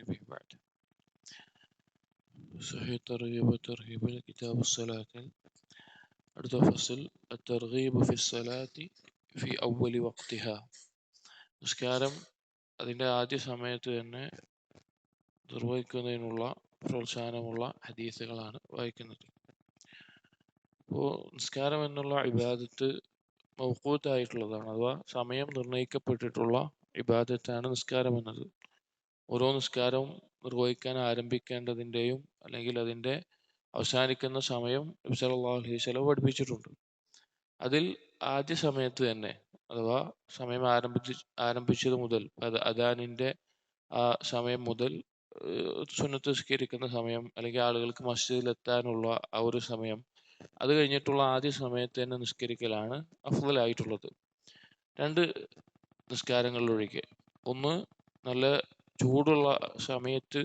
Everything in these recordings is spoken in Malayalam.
به بعد صحيح الترغيب والترهيب كتاب الصلاة അടുത്ത ഫസൽ الترغيب في الصلاة في أول وقتها നിസ്കാരം അതിൻ്റെ ആദ്യ സമയത്ത് തന്നെ നിർവഹിക്കുന്നതിനുള്ള പ്രോത്സാഹനമുള്ള ഹദീസുകളാണ് വായിക്കുന്നത് അപ്പോൾ നിസ്കാരം എന്നുള്ള ഇബാദത്ത് മൗക്കൂത്തായിട്ടുള്ളതാണ് അഥവാ സമയം നിർണയിക്കപ്പെട്ടിട്ടുള്ള ഇബാദത്താണ് നിസ്കാരം എന്നത് ഓരോ നിസ്കാരവും നിർവഹിക്കാൻ ആരംഭിക്കേണ്ടതിന്റെയും അല്ലെങ്കിൽ അതിന്റെ അവസാനിക്കുന്ന സമയം നബി സല്ലല്ലാഹു അലൈഹി വസല്ലം പഠിപ്പിച്ചിട്ടുണ്ട്. അതിൽ ആദ്യ സമയത്ത് തന്നെ അഥവാ സമയം ആരംഭിച്ച് ആരംഭിച്ചത് മുതൽ അത് അദാനിന്റെ ആ സമയം മുതൽ സുന്നത്ത് നിസ്കരിക്കുന്ന സമയം അല്ലെങ്കിൽ ആളുകൾക്ക് മസ്ജിദിൽ എത്താനുള്ള ആ ഒരു സമയം അത് കഴിഞ്ഞിട്ടുള്ള ആദ്യ സമയത്ത് തന്നെ നിസ്കരിക്കലാണ് അഫ്ലായിട്ടുള്ളത് രണ്ട് നിസ്കാരങ്ങളിലൊഴികെ. ഒന്ന് നല്ല ചൂടുള്ള സമയത്ത്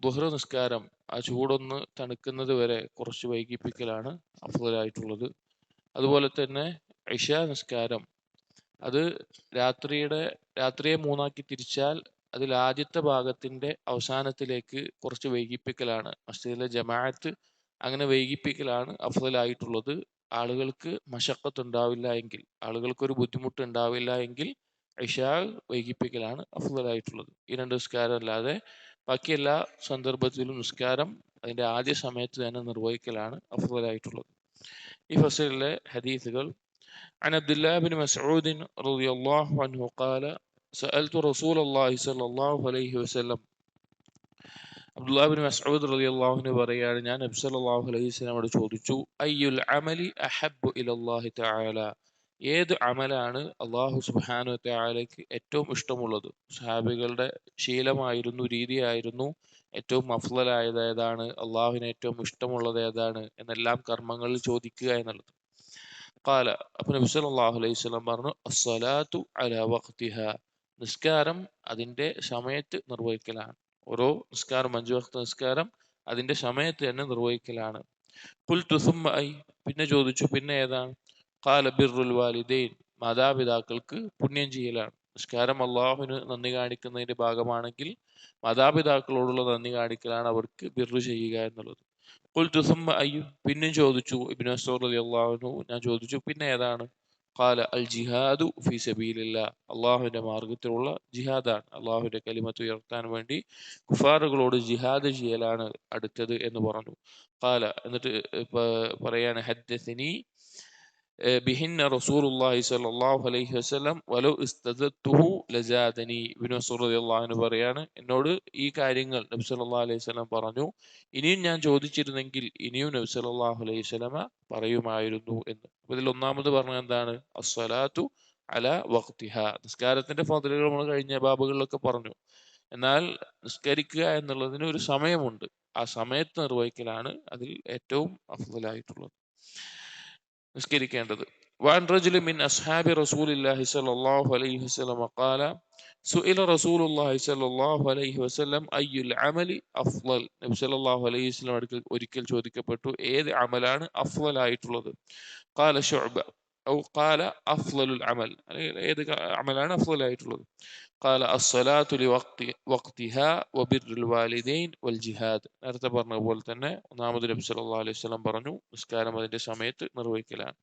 ദുഹ്റ നിസ്കാരം ആ ചൂടൊന്ന് തണുക്കുന്നത് വരെ കുറച്ച് വൈകിപ്പിക്കലാണ് അഫ്ദലായിട്ടുള്ളത്. അതുപോലെ തന്നെ ഇഷ നിസ്കാരം. അത് രാത്രിയുടെ രാത്രിയെ മൂന്നാക്കി തിരിച്ചാൽ അതിൽ ആദ്യത്തെ ഭാഗത്തിന്റെ അവസാനത്തിലേക്ക് കുറച്ച് വൈകിപ്പിക്കലാണ്. മസ്ജിദിലെ ജമാഅത്ത് അങ്ങനെ വൈകിപ്പിക്കലാണ് അഫ്ദലായിട്ടുള്ളത്. ആളുകൾക്ക് മഷക്കത്ത് ഉണ്ടാവില്ല എങ്കിൽ ആളുകൾക്ക് ഒരു ബുദ്ധിമുട്ട് ഉണ്ടാവില്ല എങ്കിൽ ഇഷാ വൈകിപ്പിക്കലാണ് അഫ്ദലായിട്ടുള്ളത് ഈ രണ്ട് നിസ്കാരം അല്ലാതെ ബാക്കി എല്ലാ സന്ദർഭത്തിലും നിസ്കാരം അതിന്റെ ആദ്യ സമയത്ത് തന്നെ നിർവഹിക്കലാണ് അഫ്ദലായിട്ടുള്ളത് ഈ ഫസലിലെ ഹദീസുകൾ عن عبد الله بن مسعود رضي الله عنه قال سألت رسول الله صلى الله عليه وسلم അബ്ദുല്ലാ ബിൻ മസ്ഊദ് റളിയല്ലാഹു അൻഹു പറയാണ് ഞാൻ നബി സല്ലല്ലാഹു അലൈഹി വസല്ലമയോട് ചോദിച്ചു അയ്യുൽ അമലി അഹബ്ബു ഇലല്ലാഹി തആല ഏത് അമലാണ് അള്ളാഹു സുബാനു താലയ്ക്ക് ഏറ്റവും ഇഷ്ടമുള്ളത്? സഹാബികളുടെ ശീലമായിരുന്നു രീതിയായിരുന്നു ഏറ്റവും അഫ്ലലായത് ഏതാണ്? അള്ളാഹുവിന് ഏറ്റവും ഇഷ്ടമുള്ളത് ഏതാണ്? എന്നെല്ലാം കർമ്മങ്ങളിൽ ചോദിക്കുക എന്നുള്ളത്. കാല അപ്പൊ നബി സല്ലല്ലാഹു അലൈഹി വസല്ലം പറഞ്ഞു അസ്സലാത്തു അലാ നിസ്കാരം അതിന്റെ സമയത്ത് നിർവഹിക്കലാണ്. ഓരോ നിസ്കാരം അഞ്ചു വക്ത നിസ്കാരം അതിന്റെ സമയത്ത് തന്നെ നിർവഹിക്കലാണ്. പുൽ തുസും പിന്നെ ചോദിച്ചു പിന്നെ ഏതാണ്? ഖാല ബിർറുൽ വാലിദൈൻ മാതാപിതാക്കൾക്ക് പുണ്യം ചെയ്യലാണ്. നിസ്കാരം അള്ളാഹുവിന് നന്ദി കാണിക്കുന്നതിന്റെ ഭാഗമാണെങ്കിൽ മാതാപിതാക്കളോടുള്ള നന്ദി കാണിക്കലാണ് അവർക്ക് ബിർറു ചെയ്യുക എന്നുള്ളത്. ഖുൽതു സുമ്മ പിന്നും ചോദിച്ചു മസ്ഊദ് റളിയല്ലാഹു അൻഹു ഞാൻ ചോദിച്ചു പിന്നെ ഏതാണ്? കാല അൽ ജിഹാദു ഫി സബീലില്ല. അള്ളാഹുവിന്റെ മാർഗത്തിലുള്ള ജിഹാദാണ്. അള്ളാഹുവിന്റെ കലിമത്ത് ഉയർത്താൻ വേണ്ടി കുഫാറുകളോട് ജിഹാദ് ചെയ്യലാണ് അടുത്തത് എന്ന് പറഞ്ഞു. കാല എന്നിട്ട് പറയാണ് ഹദ്ദസനി ബിഹിന്ന റസൂലുല്ലാഹി സ്വല്ലല്ലാഹു അലൈഹി വസല്ലം വലോ ഇസ്തദത്തുഹു ലജാദനി ബിനു അൻഹു പറയാണ് എന്നോട് ഈ കാര്യങ്ങൾ നബി സല്ലല്ലാഹു അലൈഹി സ്വലം പറഞ്ഞു. ഇനിയും ഞാൻ ചോദിച്ചിരുന്നെങ്കിൽ ഇനിയും നബി അല്ലാഹു അലൈഹി സ്വലമ പറയുമായിരുന്നു എന്ന്. അപ്പൊ ഇതിൽ ഒന്നാമത് പറഞ്ഞ എന്താണ്? അസ്വലാത്തു അല വഖ്തിഹ. നിസ്കാരത്തിന്റെ ഫതിലുകൾ നമ്മൾ കഴിഞ്ഞ ബാബുകളിലൊക്കെ പറഞ്ഞു. എന്നാൽ നിസ്കരിക്കുക എന്നുള്ളതിന് ഒരു സമയമുണ്ട്. ആ സമയത്ത് നിർവഹിക്കലാണ് അതിൽ ഏറ്റവും അഫ്ദലായിട്ടുള്ളത്. നിസ്കരിക്കേണ്ടത് وعن رجل من أصحاب رسول الله صلى الله عليه وسلم قال سئل رسول الله صلى الله عليه وسلم أي العمل أفضل നബി സല്ലല്ലാഹു അലൈഹി വസല്ലം അടുക്കൽ ഒരിക്കൽ ചോദിക്കപ്പെട്ടു ഏത് അമലാണ് അഫ്ളൽ ആയിട്ടുള്ളത് قال شعبة أو قال أفضل العمل അല്ലെങ്കിൽ ഏത് ക- അമലാണ് അഫ്ളൽ ആയിട്ടുള്ളത് قال الصلاة لوقت وقتها وبر الوالدين والجهاد നേരത്തെ പറഞ്ഞ പോലെ തന്നെ ഒന്നാമത് നബി സല്ലല്ലാഹു അലൈഹി വസല്ലം പറഞ്ഞു നിസ്കാരം അതിന്റെ സമയത്ത് നിർവഹിക്കലാണ്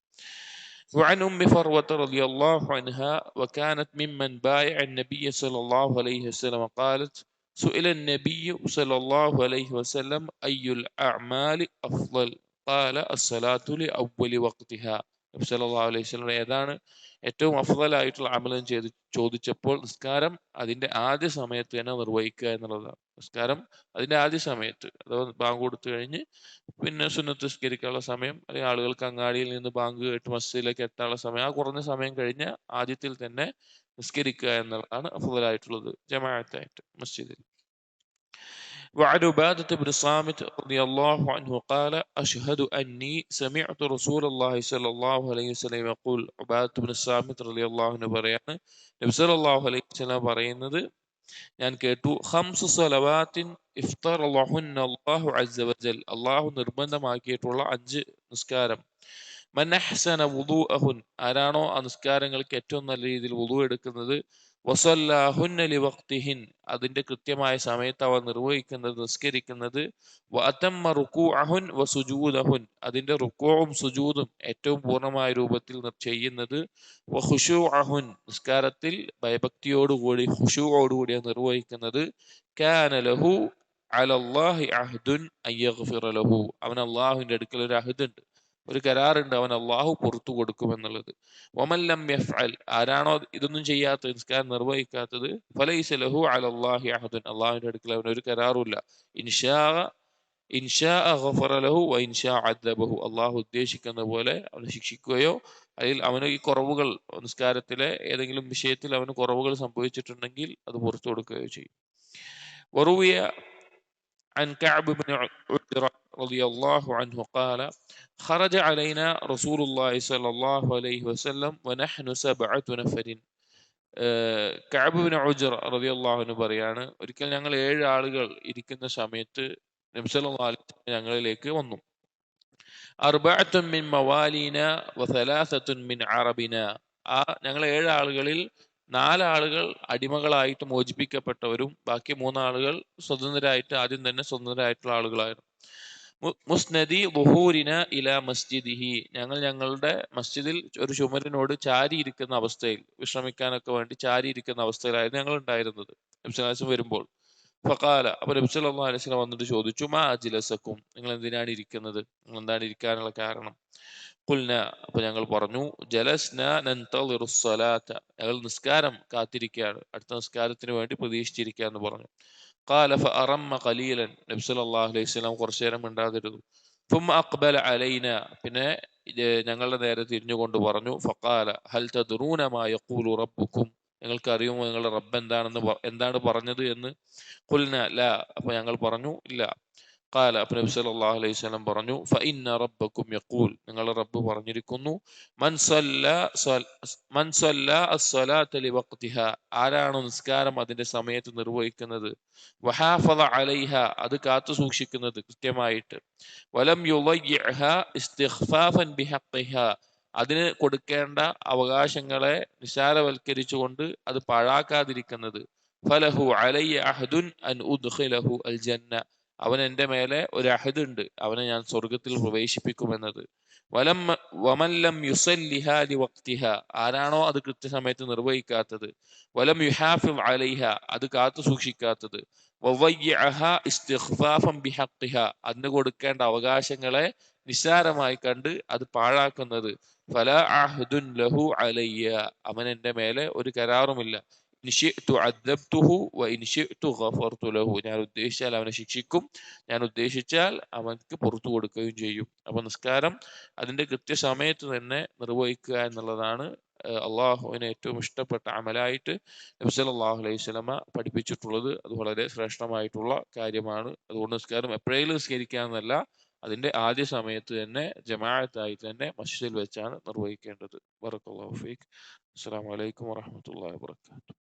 وعن أم فروة رضي الله عنها وكانت ممن بايع النبي صلى الله عليه وسلم قالت سئل النبي صلى الله عليه وسلم أي الأعمال أفضل قال الصلاة لأول وقتها നബി അലൈഹി വസല്ലം ഏതാണ് ഏറ്റവും അഫലായിട്ടുള്ള അമലം ചെയ്ത് ചോദിച്ചപ്പോൾ നിസ്കാരം അതിന്റെ ആദ്യ സമയത്ത് തന്നെ നിർവഹിക്കുക എന്നുള്ളതാണ്. നിസ്കാരം അതിന്റെ ആദ്യ സമയത്ത് അഥവാ ബാങ്ക് കൊടുത്തു കഴിഞ്ഞ് പിന്നെ സുന്നത്ത് നിസ്കരിക്കാനുള്ള സമയം അല്ലെങ്കിൽ ആളുകൾക്ക് അങ്ങാടിയിൽ നിന്ന് ബാങ്ക് കേട്ട് മസ്ജിദിലേക്ക് എത്താനുള്ള സമയം ആ കുറഞ്ഞ സമയം കഴിഞ്ഞ ആദ്യത്തിൽ തന്നെ നിസ്കരിക്കുക എന്നുള്ളതാണ് അഫലായിട്ടുള്ളത് ജമാഅത്തായിട്ട് മസ്ജിദിൽ. وعن عبادة بن صامت رضي الله عنه قال أشهد أني سمعت رسول الله صلى الله عليه وسلم يقول عبادة بن صامت رضي الله عنه പറയാണ് നബി സല്ലല്ലാഹു അലൈഹി വസല്ലം പറയുന്നത് ഞാൻ കേട്ടു ഹംസു സലവാത്തിൻ ഇഫ്തറലഹുന്ന അല്ലാഹു അസ്സ വജൽ അല്ലാഹു നിർബന്ധമാക്കിയിട്ടുള്ള അഞ്ച് നിസ്കാരം മൻ അഹ്സന വുദൂഅഹുൻ ആരാണോ ആ നിസ്കാരങ്ങൾക്ക് ഏറ്റവും നല്ല രീതിയിൽ വുദു എടുക്കുന്നത് വസല്ലാഹുന്ന ലിവക്തിഹിൻ അതിന്റെ കൃത്യമായ സമയത്ത് അവ നിർവഹിക്കുന്നത് നിസ്കരിക്കുന്നത്. വഅതമ്മ റുകൂഅഹുൻ വസുജൂദഹുൻ. അതിന്റെ റുക്കുവും സുജൂദും ഏറ്റവും പൂർണമായ രൂപത്തിൽ ചെയ്യുന്നത് അഹുൻ നിസ്കാരത്തിൽ ഭയഭക്തിയോടുകൂടി ഹുഷുവോടുകൂടി നിർവഹിക്കുന്നത്. കാന ലഹു അലല്ലാഹി അഹ്ദുൻ അയ്യഫിറലഹു അവൻ അള്ളാഹുവിന്റെ അടുക്കൽ ഒരു അഹദ് ഉണ്ട് ഒരു കരാറുണ്ട് അവൻ അള്ളാഹു പുറത്തു കൊടുക്കുമെന്നുള്ളത് വമല്ലം യഫ്അൽ ആരാണോ ഇതൊന്നും ചെയ്യാത്ത നിസ്കാരം നിർവഹിക്കാത്തത് ഫലൈസ ലഹു അലല്ലാഹി അഹദുൻ അള്ളാഹുവിന്റെ അടുക്കൽ അവന് ഒരു കരാറുമില്ല ഇൻഷാ ഇൻഷാ ഗഫറ ലഹു വ ഇൻഷാ അദ്ദബഹു അള്ളാഹു ഉദ്ദേശിക്കുന്ന പോലെ അവനെ ശിക്ഷിക്കുകയോ അതിൽ അവന് ഈ കുറവുകൾ നിസ്കാരത്തിലെ ഏതെങ്കിലും വിഷയത്തിൽ അവന് കുറവുകൾ സംഭവിച്ചിട്ടുണ്ടെങ്കിൽ അത് പുറത്തു കൊടുക്കുകയോ ചെയ്യും وروي عن كعب بن عجرة رضي الله عنه قال خرج علينا رسول الله صلى الله عليه وسلم ونحن سبعة نفر കഅബുബിന് ഉജർ റളിയല്ലാഹു പറയാണ് ഒരിക്കൽ ഞങ്ങൾ ഏഴ് ആളുകൾ ഇരിക്കുന്ന സമയത്ത് നബി സല്ലല്ലാഹു അലൈഹി വസല്ലം ഞങ്ങളിലേക്ക് വന്നു അർബഅത്തുൻ മിൻ മവാലീന വസലാസത്തുൻ മിൻ അറബിന ആ ഞങ്ങൾ ഏഴ് ആളുകളിൽ നാലാളുകൾ അടിമകളായിട്ട് മോചിപ്പിക്കപ്പെട്ടവരും ബാക്കി മൂന്നാളുകൾ സ്വതന്ത്രരായിട്ട് ആദ്യം തന്നെ സ്വതന്ത്രരായിട്ടുള്ള ആളുകളായിരുന്നു മു- മുസ്നദി ബുഹൂരിന ഇല മസ്ജിദിഹി. ഞങ്ങൾ ഞങ്ങളുടെ മസ്ജിദിൽ ഒരു ചുമരിനോട് ചാരിയിരിക്കുന്ന അവസ്ഥയിൽ വിശ്രമിക്കാനൊക്കെ വേണ്ടി ചാരിയിരിക്കുന്ന അവസ്ഥയിലായിരുന്നു ഞങ്ങൾ ഉണ്ടായിരുന്നത് നബ്സലാസം വരുമ്പോൾ ഫക്കാല അപ്പൊ നബി സല്ലല്ലാഹു അലൈഹി വസല്ലം വന്നിട്ട് ചോദിച്ചു മാ അജിലസക്കും നിങ്ങൾ എന്തിനാണ് ഇരിക്കുന്നത്? നിങ്ങൾ എന്താണ് ഇരിക്കാനുള്ള കാരണം? കുൽന അപ്പൊ ഞങ്ങൾ പറഞ്ഞു ജലസ്ന ഞങ്ങൾ നിസ്കാരം കാത്തിരിക്കുകയാണ്. അടുത്ത നിസ്കാരത്തിന് വേണ്ടി പ്രതീക്ഷിച്ചിരിക്കുക എന്ന് പറഞ്ഞു. കാലഫ അറമ്മ കലീലൻ നബ്സല്ലാ അലൈഹി സ്വലാം കുറച്ചു നേരം മിണ്ടാതിരുന്നു. ഫും അക്ബല അലൈന പിന്നെ ഞങ്ങളുടെ നേരെ തിരിഞ്ഞുകൊണ്ട് പറഞ്ഞു ഫക്കാല ഹൽ തദ്റൂനമായ കൂലു റബ്ബുക്കും? നിങ്ങൾക്ക് അറിയുമോ നിങ്ങളുടെ റബ്ബ് എന്താണെന്ന് എന്താണ് പറഞ്ഞത് എന്ന്? കുൽന ല. അപ്പൊ ഞങ്ങൾ പറഞ്ഞു ഇല്ല. കാല അബ് നബി സല്ലല്ലാഹു അലൈഹി വസല്ലം പറഞ്ഞു ഫഇന്ന റബ്ബക്കും യഖൂൽ. നിങ്ങളുടെ റബ്ബ് പറഞ്ഞിരിക്കുന്നു മൻ സല്ല മൻ സല്ല അസ്സലാത്ത ലിവഖ്തിഹ ആരാണ് നിസ്കാരം അതിന്റെ സമയത്ത് നിർവഹിക്കുന്നത്? വഹാഫദ അലൈഹ. അത് കാത്തു സൂക്ഷിക്കുന്നത് കൃത്യമായിട്ട്. വലം യുളയ്യഹ ഇസ്തിഗ്ഫാഫൻ ബിഹഖിഹ. അതിന് കൊടുക്കേണ്ട അവകാശങ്ങളെ നിശാലവൽക്കരിച്ചുകൊണ്ട് അത് പാഴാക്കാതിരിക്കുന്നത്. ഫലഹു അലയ്യ അഹദുൻ അൻ ഉദ്ഖിലഹു അൽ ജന്ന. അവൻ എന്റെ മേലെ ഒരു അഹദ് ഉണ്ട്. അവനെ ഞാൻ സ്വർഗത്തിൽ പ്രവേശിപ്പിക്കുമെന്നത്. വലം വമല്ലം യുസല്ലിഹാലി വക്തിഹ. ആരാണോ അത് കൃത്യസമയത്ത് നിർവഹിക്കാത്തത്. വലം യുഹാഫ് അലൈഹ. അത് കാത്തു സൂക്ഷിക്കാത്തത്. ബിഹഖിഹ അതിന് കൊടുക്കേണ്ട അവകാശങ്ങളെ നിസ്സാരമായി കണ്ട് അത് പാഴാക്കുന്നത്. ഫല അഹ്ദുൻ ലഹു അലയ്യ. അവൻ എന്റെ മേലെ ഒരു കരാറുമില്ല. ശിഅ്തു അദ്ദബ്തുഹു വ ഇൻ ശിഅ്തു ഗഫർതു ലഹു ഞാൻ ഉദ്ദേശിച്ചാൽ അവനെ ശിക്ഷിക്കും. ഞാൻ ഉദ്ദേശിച്ചാൽ അവൻക്ക് പുറത്തു കൊടുക്കുകയും ചെയ്യും. അപ്പൊ നിസ്കാരം അതിന്റെ കൃത്യസമയത്ത് തന്നെ നിർവഹിക്കുക എന്നുള്ളതാണ് അള്ളാഹുവിന് ഏറ്റവും ഇഷ്ടപ്പെട്ട അമലായിട്ട് നബി അള്ളാഹു അലൈഹി സ്വലമ പഠിപ്പിച്ചിട്ടുള്ളത്. അത് വളരെ ശ്രേഷ്ഠമായിട്ടുള്ള കാര്യമാണ്. അതുകൊണ്ട് നിസ്കാരം എപ്പോഴേലും നിസ്കരിക്കാന്നല്ല അതിന്റെ ആദ്യ സമയത്ത് തന്നെ ജമാഅത്തായി തന്നെ മസ്ജിദിൽ വെച്ചാണ് നിർവഹിക്കേണ്ടത്. ബറക്കല്ലാഹു ഫീക് അസ്സലാമു അലൈക്കും വറഹ്മത്തുള്ളാഹി വബറകാതുഹു.